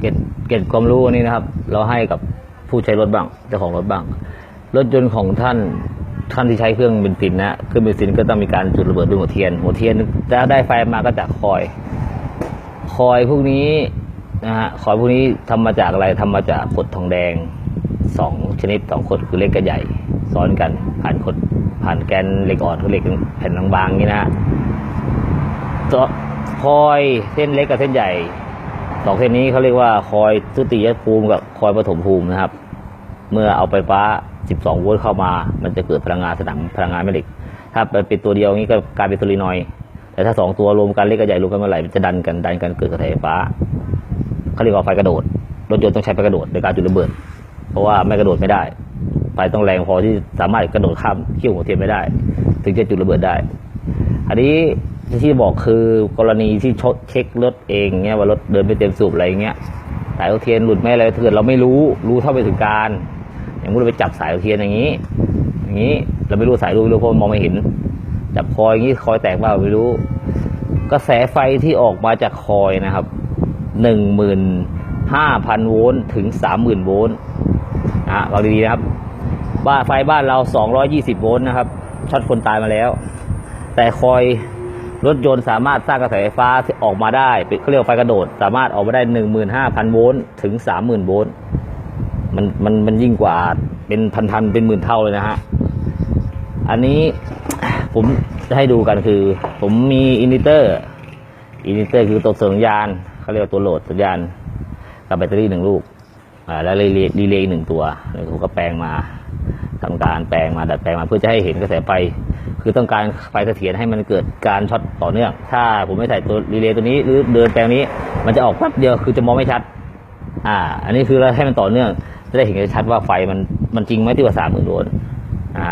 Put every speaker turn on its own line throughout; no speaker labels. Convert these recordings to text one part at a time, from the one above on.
เก็บเก็บความรู้อันนี้นะครับ เราให้กับผู้ใช้รถบ้างเจ้าของรถบ้าง รถยนต์ของท่านท่านที่ใช้เครื่องเบนซินนะเครื่องเบนซินก็ต้องมีการจุดระเบิดด้วยหัวเทียน หัวเทียนจะได้ไฟมาก็จากคอย คอยพวกนี้นะฮะคอยพวกนี้ทำมาจากอะไรทำมาจากกดทองแดงสองชนิดสองขดคือเล็กกับใหญ่ ซ้อนกัน ผ่านขดผ่านแกนเหล็กอ่อนคือเหล็กแผ่นบางๆนี่นะฮะคอยเส้นเล็กกับเส้นใหญ่ สองเส้นนี้เขาเรียกว่าคอยทุติยภูมิกับคอยปฐมภูมินะครับ เมื่อเอาไฟฟ้า 12 โวลต์เข้ามา มันจะเกิดพลังงานสนามพลังงานแม่เหล็ก ถ้าเป็นตัวเดียวนี้ก็กลายเป็นโซลินอยแต่ถ้าสองตัวรวมกันเล็กกับใหญ่รวมกันเมื่อไหร่มันจะดันกันดันกันเกิดกระแสไฟฟ้าเขาเรียกว่าไฟกระโดดรถยนต์ต้องใช้ไฟกระโดดในการจุดระเบิด เพราะว่าไม่กระโดดไม่ได้ไฟต้องแรงพอที่สามารถกระโดดข้ามขี้วหัวเทียนไม่ได้ ถึงจะจุดระเบิดได้ อันนี้ ที่บอกคือกรณีที่เช็ครถเองเงี้ยว่ารถเดินไปเต็มสูบอะไรเงี้ยสายเทียนหลุดไหมอะไรถ้าเกิดเราไม่รู้รู้เท่าไปถึงการ อย่างมุดไปจับสายเทียนอย่างนี้ อย่างนี้เราไม่รู้สายรู้ไม่รู้เพราะมันมองไม่เห็นจับคอยอย่างนี้คอยแตกเปล่าไม่รู้กระแสไฟที่ออกมาจากคอยนะครับหนึ่งหมื่นห้าพันโวลต์ถึงสามหมื่นโวลต์อะฟังดีๆนะครับ บ้านไฟบ้านเราสองร้อยี่สิบโวลต์นะครับช็อตคนตายมาแล้ว แต่คอย รถยนต์สามารถสร้างกระแสไฟฟ้าที่ออกมาได้เป็นเขาเรียกไฟกระโดด สามารถออกมาได้หนึ่งหมื่นห้าพันโวลต์ถึงสามหมื่นโวลต์มันมันมันยิ่งกว่าเป็นพันๆเป็นหมื่นเท่าเลยนะฮะ อันนี้ผมจะให้ดูกันคือ ผมมีอินดิเตอร์อินดิเตอร์คือตัวส่งสัญญาณเขาเรียกว่าตัวโหลดสัญญาณ กับแบตเตอรี่หนึ่งลูกแล้วรีเลย์รีเลย์หนึ่งตัวแล้วผมก็แปลงมาทำการแปลงมาดัดแปลงมาเพื่อจะให้เห็นกระแสไฟ คือต้องการไฟเสถียรให้มันเกิดการช็อตต่อเนื่อง ถ้าผมไม่ใส่ตัวรีเลย์ตัวนี้หรือเดินแปลงนี้ มันจะออกแป๊บเดียวคือจะมองไม่ชัด อ่า อันนี้คือเราให้มันต่อเนื่องจะได้เห็นชัดว่าไฟมันมันจริงไหมที่ว่าสามหมื่นโวลต์อ่า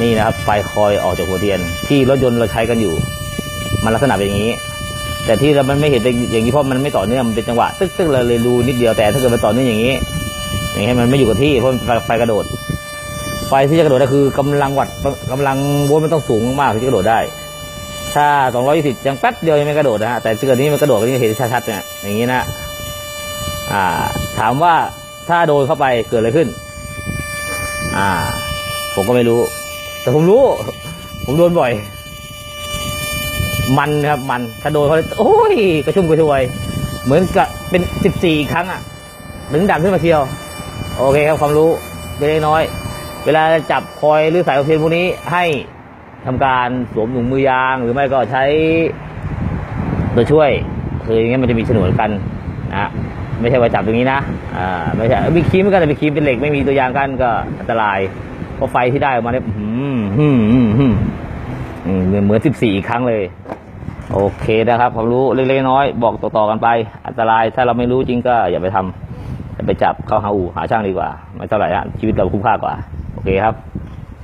นี่นะครับไฟคอยออกจากหัวเทียน ที่รถยนต์เราใช้กันอยู่ มันลักษณะเป็นอย่างนี้ แต่ที่เรามันไม่เห็นเป็นอย่างนี้เพราะมันไม่ต่อเนื่องมันเป็นจังหวะตึ๊กตึ๊กเราเลยรู้นิดเดียวแต่ถ้าเกิดมันต่อเนื่องอย่างนี้อย่างนี้มันไม่อยู่กับที่เพราะมันไฟกระโดด ไฟที่จะกระโดดได้คือกำลังวัตต์กำลังโวลต์มันต้องสูงมากถึงจะกระโดดได้ ถ้า 220 ยังแป๊บเดียวยังไม่กระโดดนะฮะแต่เกิดนี้มันกระโดดก็จะเห็นชัดๆเนี่ยอย่างนี้นะอ่า ถามว่าถ้าโดนเข้าไปเกิดอะไรขึ้น อ่า ผมก็ไม่รู้ แต่ผมรู้ ผมโดนบ่อย มันครับ มันถ้าโดนเขาโอ้ยกระชุ่มกระชวย เหมือนกับเป็นสิบสี่ครั้งอะถึงดังขึ้นมาเชียว โอเคครับความรู้เล็กน้อย เวลาจับคอยหรือสายโอเทียนพวกนี้ให้ทำการสวมถุงมือยาง หรือไม่ก็ใช้ตัวช่วย คืออย่างเงี้ยมันจะมีฉนวนกันนะไม่ใช่ว่าจับตรงนี้นะอ่าไม่ใช่มีคีมเหมือนกันแต่มีคีมเป็นเหล็กไม่มีตัวยางกันก็อันตรายเพราะไฟที่ได้ออกมาเนี่ยอืมอืมอืมอืมอืมเหมือนสิบสี่อีกครั้งเลย โอเคนะครับความรู้เล็กๆน้อยบอกต่อๆกันไป อันตรายถ้าเราไม่รู้จริงก็อย่าไปทำอย่าไปจับเข้าหาอู่หาช่างดีกว่า ไม่เท่าไหร่ฮะชีวิตเราคุ้มค่ากว่า โอเคครับ